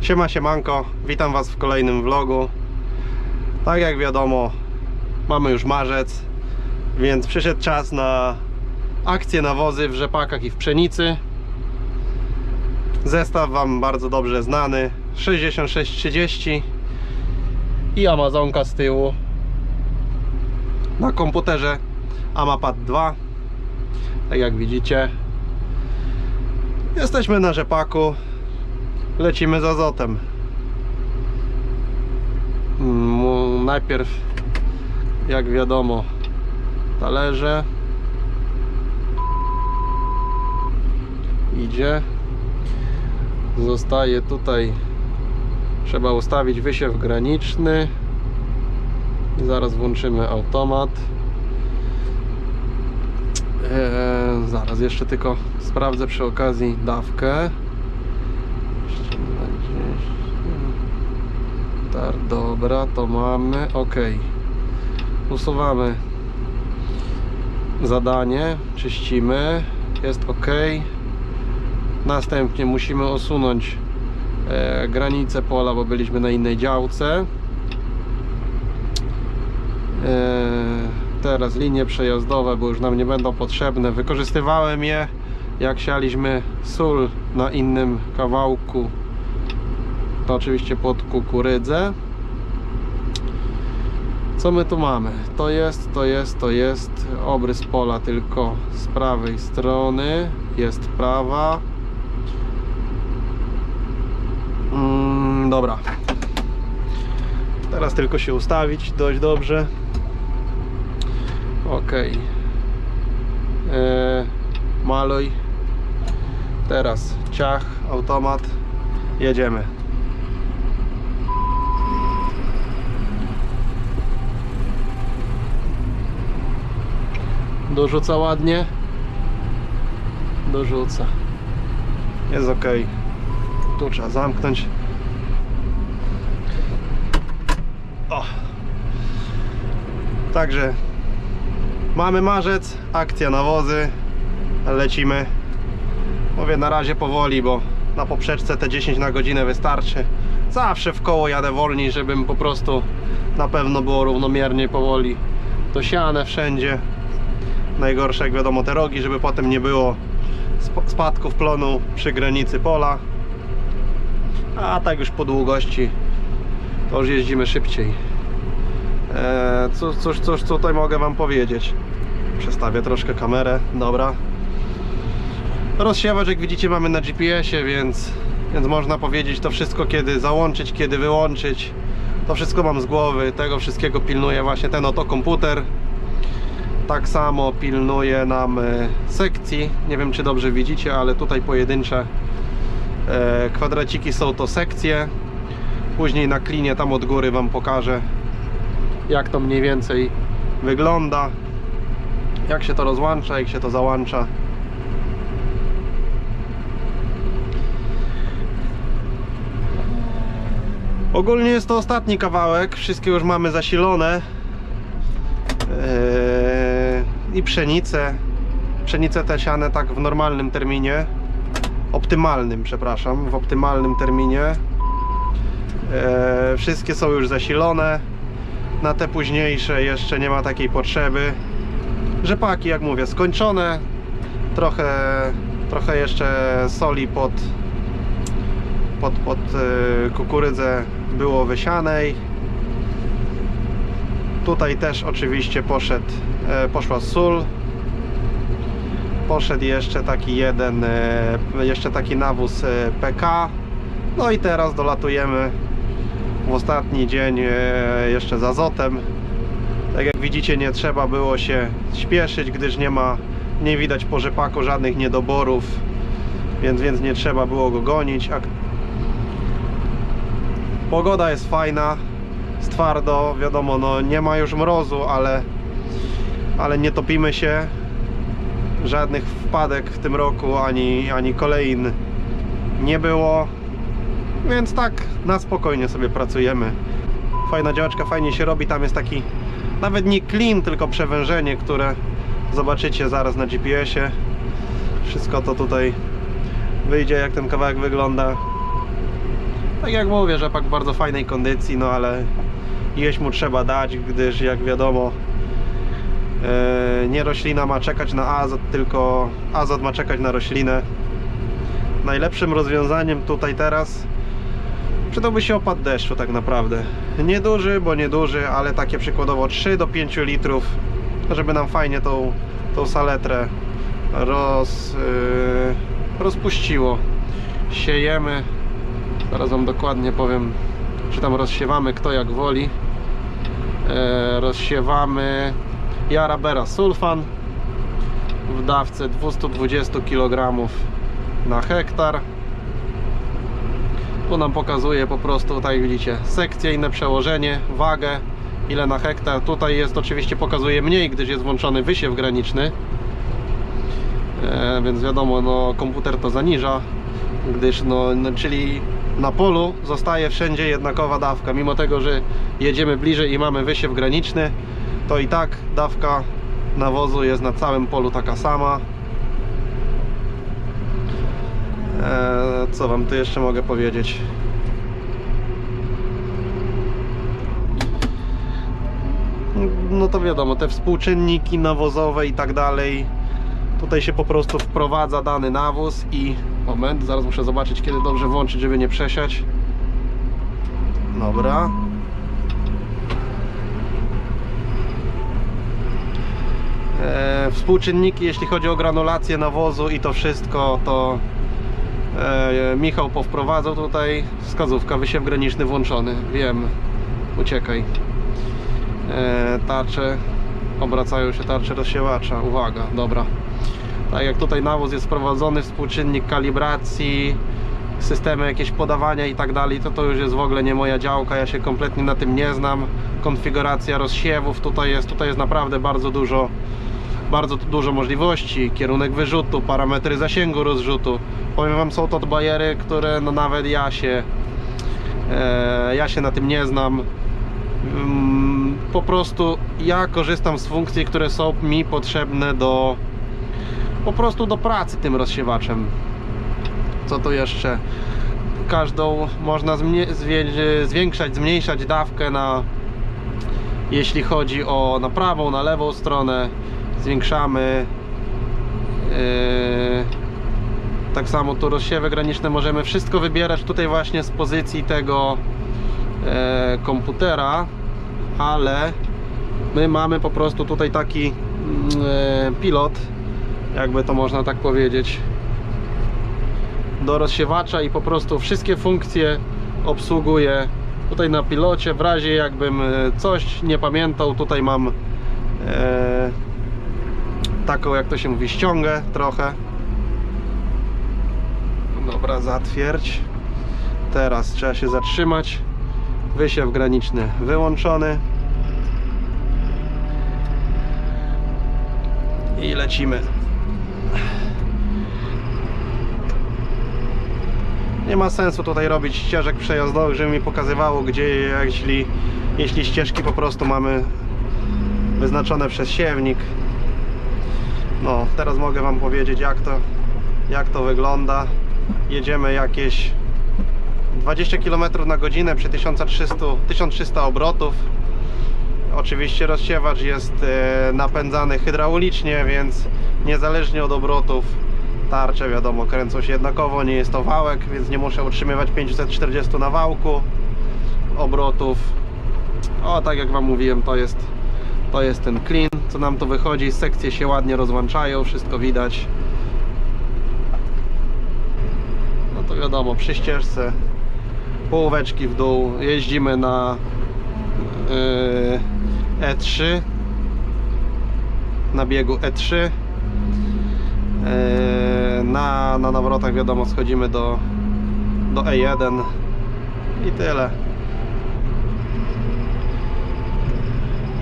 Siema, siemanko, witam Was w kolejnym vlogu. Tak jak wiadomo, mamy już marzec, więc przyszedł czas na akcję nawozy w rzepakach i w pszenicy. Zestaw Wam bardzo dobrze znany 6630 i Amazonka z tyłu. Na komputerze Amapad 2. Tak jak widzicie, jesteśmy na rzepaku. Lecimy z azotem. Najpierw, jak wiadomo, talerze. Idzie. Zostaje tutaj. Trzeba ustawić wysiew graniczny. I zaraz włączymy automat. Eee, zaraz jeszcze tylko sprawdzę przy okazji dawkę. 20. Dobra, to mamy. Ok. Usuwamy zadanie, czyścimy. Jest ok. Następnie musimy usunąć e, granicę pola, bo byliśmy na innej działce. E, teraz linie przejazdowe, bo już nam nie będą potrzebne. Wykorzystywałem je jak sialiśmy sól na innym kawałku. To oczywiście pod kukurydzę. Co my tu mamy? To jest, to jest, to jest obrys pola tylko z prawej strony. Jest prawa. Mm, dobra. Teraz tylko się ustawić dość dobrze. Ok. Eee, maluj. Teraz ciach, automat. Jedziemy. Dorzuca ładnie. Dorzuca. Jest ok. Tu trzeba zamknąć. O. Także mamy marzec, akcja nawozy. Lecimy. Mówię na razie powoli, bo na poprzeczce te 10 na godzinę wystarczy. Zawsze w koło jadę wolniej, żebym po prostu na pewno było równomiernie powoli dosiane wszędzie. Najgorsze jak wiadomo te rogi, żeby potem nie było sp- spadków plonu przy granicy pola. A tak już po długości to już jeździmy szybciej. Eee, cóż, cóż, cóż tutaj mogę Wam powiedzieć? Przestawię troszkę kamerę, dobra. Rozsiewacz jak widzicie mamy na GPS-ie, więc, więc można powiedzieć to wszystko kiedy załączyć, kiedy wyłączyć. To wszystko mam z głowy, tego wszystkiego pilnuje właśnie ten oto komputer. Tak samo pilnuje nam e, sekcji. Nie wiem czy dobrze widzicie, ale tutaj pojedyncze e, kwadraciki są to sekcje. Później na klinie tam od góry Wam pokażę jak to mniej więcej wygląda. Jak się to rozłącza, jak się to załącza. Ogólnie jest to ostatni kawałek, wszystkie już mamy zasilone Eee, i pszenicę. Pszenicę te siane tak w normalnym terminie, optymalnym, przepraszam, w optymalnym terminie. Eee, wszystkie są już zasilone. Na te późniejsze jeszcze nie ma takiej potrzeby. Rzepaki, jak mówię, skończone. Trochę, trochę jeszcze soli pod, pod, pod e, kukurydzę było wysianej. Tutaj też oczywiście poszedł, e, poszła sól. Poszedł jeszcze taki jeden, e, jeszcze taki nawóz e, PK. No i teraz dolatujemy w ostatni dzień e, jeszcze z azotem. Tak jak widzicie nie trzeba było się śpieszyć, gdyż nie ma, nie widać po rzepaku żadnych niedoborów, więc, więc nie trzeba było go gonić. Pogoda jest fajna, jest twardo, wiadomo, no nie ma już mrozu, ale, ale nie topimy się. Żadnych wpadek w tym roku, ani, ani kolejn nie było. Więc tak na spokojnie sobie pracujemy. Fajna działeczka, fajnie się robi. Tam jest taki nawet nie clean, tylko przewężenie, które zobaczycie zaraz na GPS-ie. Wszystko to tutaj wyjdzie, jak ten kawałek wygląda. Tak jak mówię, rzepak w bardzo fajnej kondycji, no ale jeść mu trzeba dać, gdyż jak wiadomo nie roślina ma czekać na azot, tylko azot ma czekać na roślinę. Najlepszym rozwiązaniem tutaj teraz przydałby się opad deszczu tak naprawdę. Nieduży, bo nieduży, ale takie przykładowo 3 do 5 litrów, żeby nam fajnie tą, tą saletrę roz, yy, rozpuściło. Siejemy, zaraz Wam dokładnie powiem, czy tam rozsiewamy, kto jak woli. E, rozsiewamy Jarabera sulfan w dawce 220 kg na hektar. Tu nam pokazuje po prostu, tak jak widzicie, sekcję, przełożenie, wagę, ile na hektar. Tutaj jest oczywiście pokazuje mniej, gdyż jest włączony wysiew graniczny. E, więc wiadomo, no, komputer to zaniża, gdyż no, no, czyli na polu zostaje wszędzie jednakowa dawka. Mimo tego, że jedziemy bliżej i mamy wysiew graniczny, to i tak dawka nawozu jest na całym polu taka sama. Eee, co wam tu jeszcze mogę powiedzieć? No to wiadomo, te współczynniki nawozowe i tak dalej. Tutaj się po prostu wprowadza dany nawóz i moment, zaraz muszę zobaczyć kiedy dobrze włączyć, żeby nie przesiać. Dobra. E, współczynniki, jeśli chodzi o granulację nawozu i to wszystko, to e, Michał powprowadzał tutaj wskazówka, wysiew graniczny włączony. Wiem, uciekaj. E, tarcze, obracają się tarcze rozsiewacza. Uwaga, dobra. Tak jak tutaj nawóz jest wprowadzony, współczynnik kalibracji, systemy jakieś podawania i tak dalej, to to już jest w ogóle nie moja działka, ja się kompletnie na tym nie znam. Konfiguracja rozsiewów tutaj jest, tutaj jest naprawdę bardzo dużo bardzo dużo możliwości, kierunek wyrzutu, parametry zasięgu rozrzutu. Powiem Wam, są to bajery, które no nawet ja się e, ja się na tym nie znam. Mm, po prostu ja korzystam z funkcji, które są mi potrzebne do po prostu do pracy tym rozsiewaczem. Co tu jeszcze? Każdą można zwiększać, zmniejszać dawkę na jeśli chodzi o na prawą, na lewą stronę zwiększamy yy, tak samo tu rozsiewy graniczne możemy wszystko wybierać tutaj właśnie z pozycji tego e, komputera ale my mamy po prostu tutaj taki e, pilot jakby to można tak powiedzieć do rozsiewacza i po prostu wszystkie funkcje obsługuje tutaj na pilocie. W razie jakbym coś nie pamiętał tutaj mam taką jak to się mówi ściągę trochę. Dobra zatwierdź. Teraz trzeba się zatrzymać. Wysiew graniczny wyłączony. I lecimy. Nie ma sensu tutaj robić ścieżek przejazdowych, żeby mi pokazywało gdzie, jeśli, jeśli ścieżki po prostu mamy wyznaczone przez siewnik no, teraz mogę Wam powiedzieć jak to, jak to wygląda. Jedziemy jakieś 20 km na godzinę przy 1300, 1300 obrotów. Oczywiście rozsiewacz jest e, napędzany hydraulicznie, więc niezależnie od obrotów tarcze wiadomo kręcą się jednakowo, nie jest to wałek, więc nie muszę utrzymywać 540 na wałku obrotów. O, tak jak Wam mówiłem, to jest to jest ten clean, co nam tu wychodzi. Sekcje się ładnie rozłączają, wszystko widać. No to wiadomo, przy ścieżce połóweczki w dół. Jeździmy na yy, E3 na biegu E3 yy, na, na nawrotach wiadomo schodzimy do, do E1 i tyle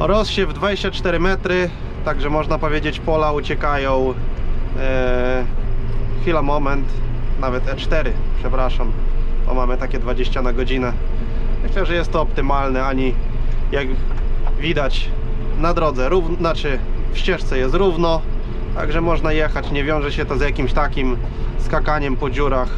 Rozsiew 24 metry, także można powiedzieć pola uciekają e, chwila, moment, nawet E4, przepraszam, bo mamy takie 20 na godzinę. Myślę, że jest to optymalne, ani jak widać na drodze, rów, znaczy w ścieżce jest równo, także można jechać, nie wiąże się to z jakimś takim skakaniem po dziurach,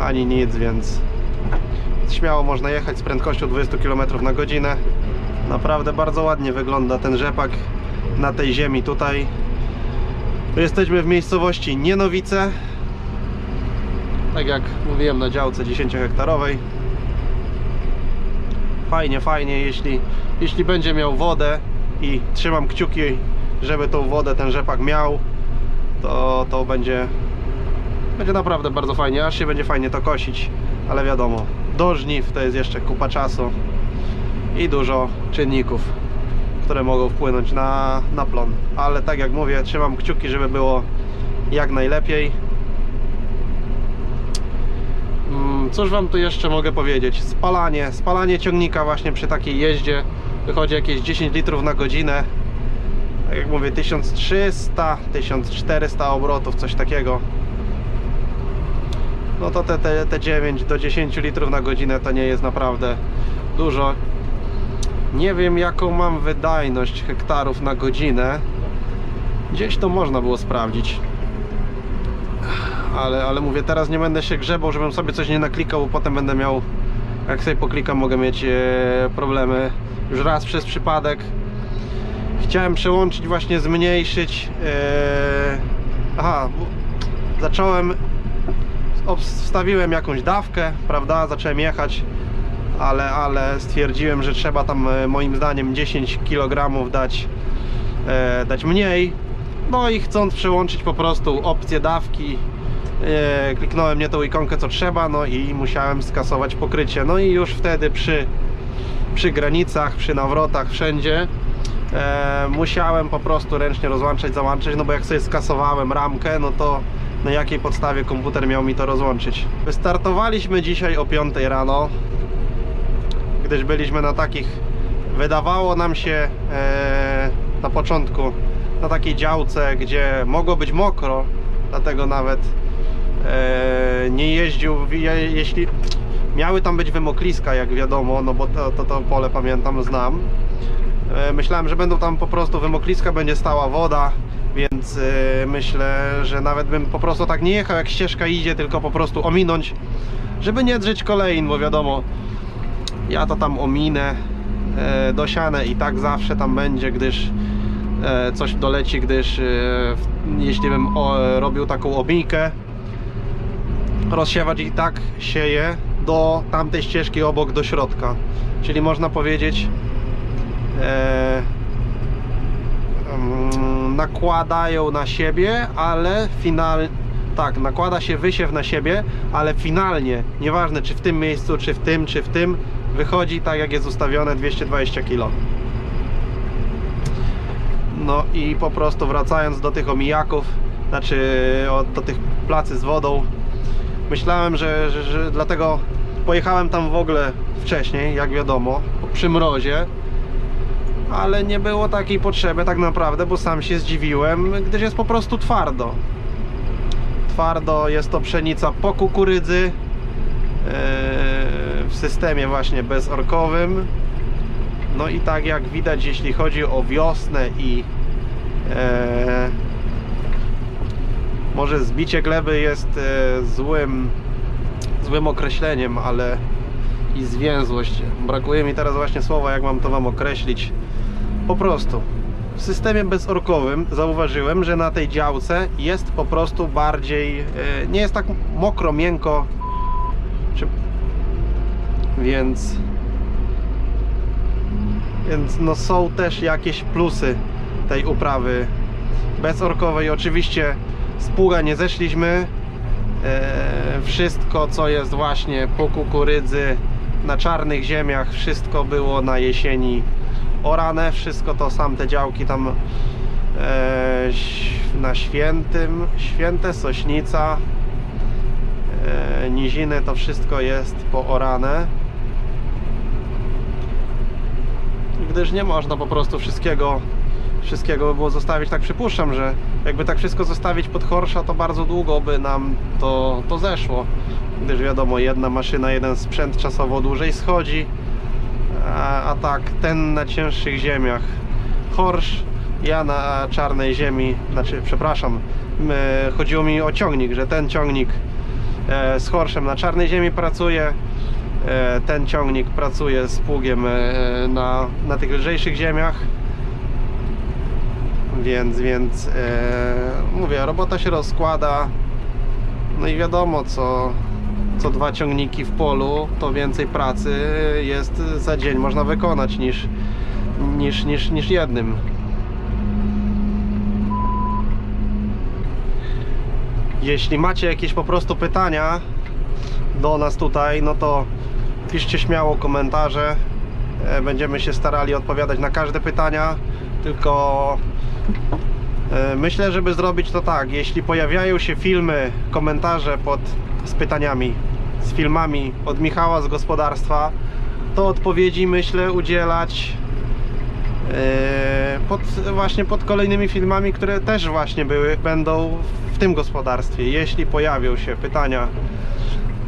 ani nic, więc śmiało można jechać z prędkością 20 km na godzinę. Naprawdę bardzo ładnie wygląda ten rzepak na tej ziemi tutaj. Jesteśmy w miejscowości Nienowice. Tak jak mówiłem na działce 10 hektarowej. Fajnie, fajnie, jeśli, jeśli będzie miał wodę i trzymam kciuki, żeby tą wodę ten rzepak miał, to, to będzie, będzie naprawdę bardzo fajnie, aż się będzie fajnie to kosić, ale wiadomo, do żniw to jest jeszcze kupa czasu i dużo czynników, które mogą wpłynąć na, na plon, ale tak jak mówię, trzymam kciuki, żeby było jak najlepiej. Mm, Cóż wam tu jeszcze mogę powiedzieć? Spalanie, spalanie ciągnika właśnie przy takiej jeździe wychodzi jakieś 10 litrów na godzinę. Tak jak mówię, 1300, 1400 obrotów, coś takiego. No to te, te, te 9 do 10 litrów na godzinę to nie jest naprawdę dużo. Nie wiem jaką mam wydajność hektarów na godzinę. Gdzieś to można było sprawdzić ale, ale mówię, teraz nie będę się grzebał, żebym sobie coś nie naklikał, bo potem będę miał, jak sobie poklikam, mogę mieć e, problemy. Już raz przez przypadek chciałem przełączyć, właśnie zmniejszyć. E, aha, zacząłem, wstawiłem jakąś dawkę, prawda, zacząłem jechać, ale, ale stwierdziłem, że trzeba tam e, moim zdaniem 10 kg dać, e, dać mniej. No i chcąc przełączyć po prostu opcję dawki, e, kliknąłem nie tą ikonkę co trzeba, no i musiałem skasować pokrycie. No i już wtedy przy, przy granicach, przy nawrotach, wszędzie e, musiałem po prostu ręcznie rozłączać, załączać, no bo jak sobie skasowałem ramkę, no to na jakiej podstawie komputer miał mi to rozłączyć. Wystartowaliśmy dzisiaj o 5 rano, gdyż byliśmy na takich, wydawało nam się e, na początku, na takiej działce, gdzie mogło być mokro, dlatego nawet e, nie jeździł, je, jeśli miały tam być wymokliska, jak wiadomo, no bo to, to, to pole pamiętam, znam. E, myślałem, że będą tam po prostu wymokliska, będzie stała woda, więc e, myślę, że nawet bym po prostu tak nie jechał, jak ścieżka idzie, tylko po prostu ominąć, żeby nie drzeć kolejn, bo wiadomo, ja to tam ominę, e, dosiane i tak zawsze tam będzie, gdyż e, coś doleci, gdyż e, jeśli bym robił taką obijkę, rozsiewać i tak sieje do tamtej ścieżki obok do środka. Czyli można powiedzieć mm, nakładają na siebie, ale final tak, nakłada się wysiew na siebie, ale finalnie, nieważne czy w tym miejscu, czy w tym, czy w tym, wychodzi tak jak jest ustawione 220 kg. No i po prostu wracając do tych omijaków, znaczy do tych placy z wodą, myślałem, że, że, że dlatego pojechałem tam w ogóle wcześniej, jak wiadomo, przy mrozie, ale nie było takiej potrzeby tak naprawdę, bo sam się zdziwiłem, gdyż jest po prostu twardo. Twardo jest to pszenica po kukurydzy yy, w systemie właśnie bezorkowym. No i tak jak widać, jeśli chodzi o wiosnę i e, może zbicie gleby jest e, złym, złym określeniem, ale i zwięzłość. Brakuje mi teraz właśnie słowa, jak mam to Wam określić. Po prostu w systemie bezorkowym zauważyłem, że na tej działce jest po prostu bardziej, e, nie jest tak mokro, miękko, czy... więc więc no są też jakieś plusy tej uprawy bezorkowej. Oczywiście z pługa nie zeszliśmy. E, wszystko co jest właśnie po kukurydzy na czarnych ziemiach, wszystko było na jesieni orane. Wszystko to sam te działki tam e, na świętym, święte Sośnica, e, Niziny, to wszystko jest poorane. Gdyż nie można po prostu wszystkiego wszystkiego by było zostawić, tak przypuszczam, że jakby tak wszystko zostawić pod chorsza, to bardzo długo by nam to, to zeszło, gdyż wiadomo, jedna maszyna, jeden sprzęt czasowo dłużej schodzi, a, a tak, ten na cięższych ziemiach. Chorsz, ja na czarnej ziemi, znaczy, przepraszam, chodziło mi o ciągnik, że ten ciągnik e, z chorszem na czarnej ziemi pracuje, Ten ciągnik pracuje z pługiem e, na, na tych lżejszych ziemiach. Więc, więc e, mówię, robota się rozkłada. No i wiadomo, co, co dwa ciągniki w polu, to więcej pracy jest za dzień można wykonać niż, niż, niż, niż jednym. Jeśli macie jakieś po prostu pytania do nas tutaj, no to piszcie śmiało komentarze. E, Będziemy się starali odpowiadać na każde pytania, tylko e, myślę, żeby zrobić to tak. Jeśli pojawiają się filmy, komentarze pod z pytaniami, z filmami od Michała z gospodarstwa, to odpowiedzi myślę udzielać e, pod, właśnie pod kolejnymi filmami, które też właśnie były, będą w tym gospodarstwie. Jeśli pojawią się pytania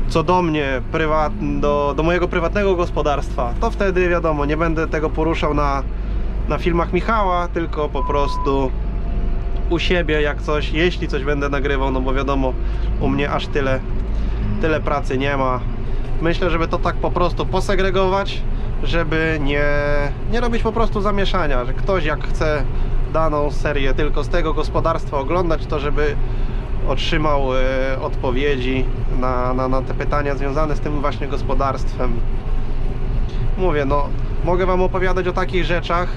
co do mnie, prywat, do, do mojego prywatnego gospodarstwa, to wtedy wiadomo, nie będę tego poruszał na, na filmach Michała, tylko po prostu u siebie jak coś, jeśli coś będę nagrywał, no bo wiadomo, u mnie aż tyle, tyle pracy nie ma. Myślę, żeby to tak po prostu posegregować, żeby nie, nie robić po prostu zamieszania, że ktoś jak chce daną serię tylko z tego gospodarstwa oglądać, to żeby otrzymał e, odpowiedzi na, na, na te pytania związane z tym właśnie gospodarstwem. Mówię, no mogę Wam opowiadać o takich rzeczach,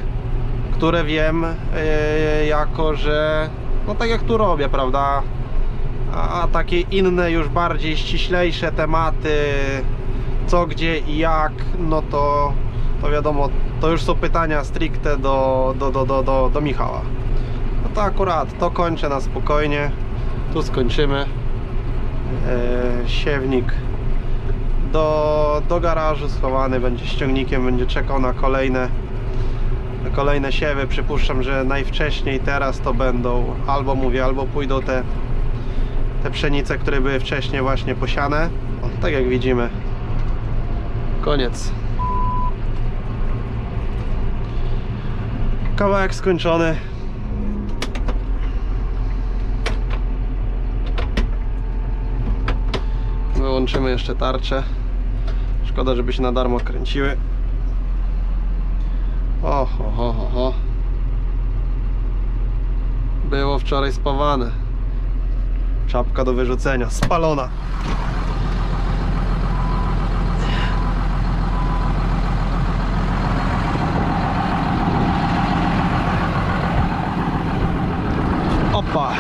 które wiem, e, jako że no tak jak tu robię, prawda? A, a takie inne, już bardziej ściślejsze tematy, co, gdzie i jak, no to, to wiadomo, to już są pytania stricte do, do, do, do, do, do Michała. No to akurat to kończę na spokojnie. Tu skończymy. E, siewnik do, do garażu schowany będzie ściągnikiem, będzie czekał na kolejne na kolejne siewy. Przypuszczam, że najwcześniej teraz to będą albo mówię, albo pójdą te te pszenice, które były wcześniej właśnie posiane. O, tak jak widzimy. Koniec. Kawałek skończony. Wyłączymy jeszcze tarczę. Szkoda, żeby się na darmo kręciły. O, ho, ho, ho, ho. Było wczoraj spawane. Czapka do wyrzucenia, spalona. Opa!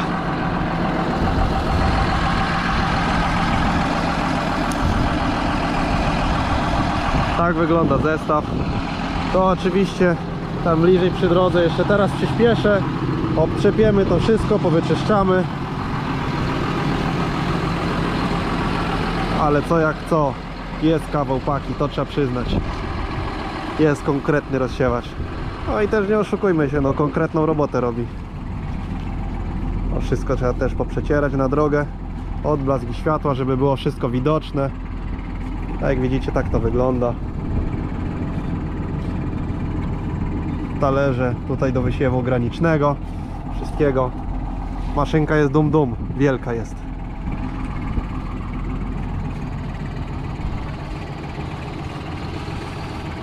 Tak wygląda zestaw. To oczywiście tam bliżej przy drodze jeszcze teraz przyspieszę. Obtrzepiemy to wszystko, powyczyszczamy. Ale co jak co, jest kawał paki, to trzeba przyznać. Jest konkretny rozsiewacz. No i też nie oszukujmy się, no konkretną robotę robi. No wszystko trzeba też poprzecierać na drogę. Odblask światła, żeby było wszystko widoczne. Tak jak widzicie, tak to wygląda. Talerze tutaj do wysiewu granicznego. Wszystkiego. Maszynka jest dum dum, wielka jest.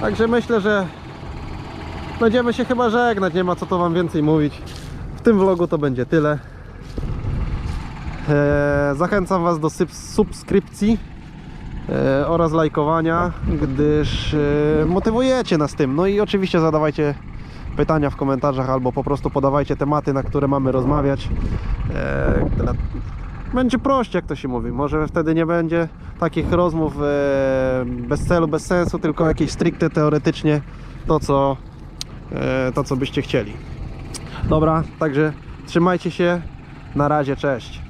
Także myślę, że będziemy się chyba żegnać, nie ma co to wam więcej mówić. W tym vlogu to będzie tyle. Eee, zachęcam was do subskrypcji eee, oraz lajkowania, gdyż eee, motywujecie nas tym. No i oczywiście zadawajcie pytania w komentarzach albo po prostu podawajcie tematy, na które mamy rozmawiać. Na- będzie prościej, jak to się mówi. Może wtedy nie będzie takich rozmów e, bez celu, bez sensu, tylko jakieś stricte teoretycznie to, co, e, to, co byście chcieli. Dobra, także trzymajcie się. Na razie, cześć.